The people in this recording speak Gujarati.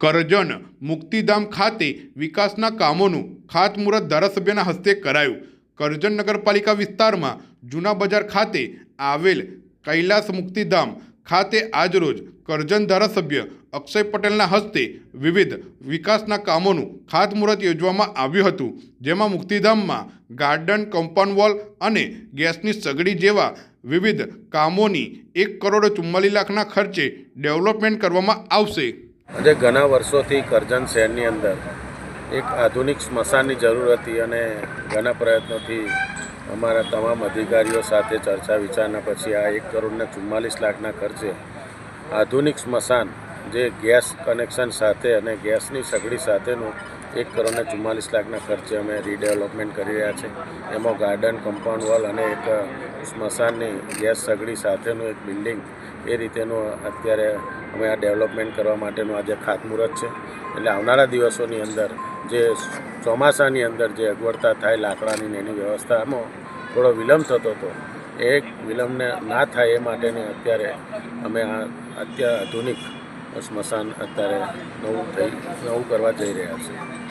કરજણ મુક્તિધામ ખાતે વિકાસના કામોનું ખાતમુહૂર્ત ધારાસભ્યના હસ્તે કરાયું. કરજણ નગરપાલિકા વિસ્તારમાં જૂના બજાર ખાતે આવેલ કૈલાસ મુક્તિધામ ખાતે આજરોજ કરજણ ધારાસભ્ય અક્ષય પટેલના હસ્તે વિવિધ વિકાસના કામોનું ખાતમુહૂર્ત યોજવામાં આવ્યું હતું. જેમાં મુક્તિધામમાં ગાર્ડન, કમ્પાઉન્ડ વોલ અને ગેસની સગડી જેવા વિવિધ કામોની એક કરોડ ચુમ્માલીસ લાખના ખર્ચે ડેવલપમેન્ટ કરવામાં આવશે. આજે ઘણા વર્ષોથી કરજણ શહેરની અંદર એક આધુનિક સ્મશાનની જરૂર હતી અને ઘણા પ્રયત્નોથી અમારા તમામ અધિકારીઓ સાથે ચર્ચા વિચારણા પછી આ એક કરોડને ચુમ્માલીસ લાખના ખર્ચે આધુનિક સ્મશાન જે ગેસ કનેક્શન સાથે અને ગેસની સગડી સાથેનું એક કરોડને ચુમ્માલીસ લાખના ખર્ચે અમે રીડેવલપમેન્ટ કરી રહ્યા છે. એમાં ગાર્ડન, કમ્પાઉન્ડ વોલ અને એક સ્મશાનની ગેસ સગડી સાથેનું એક બિલ્ડિંગ એ રીતેનું અત્યારે અમે આ ડેવલપમેન્ટ કરવા માટેનું આજે ખાતમુહૂર્ત છે. એટલે આવનારા દિવસોની અંદર જે ચોમાસાની અંદર જે અગવડતા થાય લાકડાની એની વ્યવસ્થામાં થોડો વિલંબ થતો હતો એ વિલંબને ના થાય એ માટેની અત્યારે અમે આ અત્યારે આધુનિક સ્મશાન અત્યારે નવું થઈ નવું કરવા જઈ રહ્યા છીએ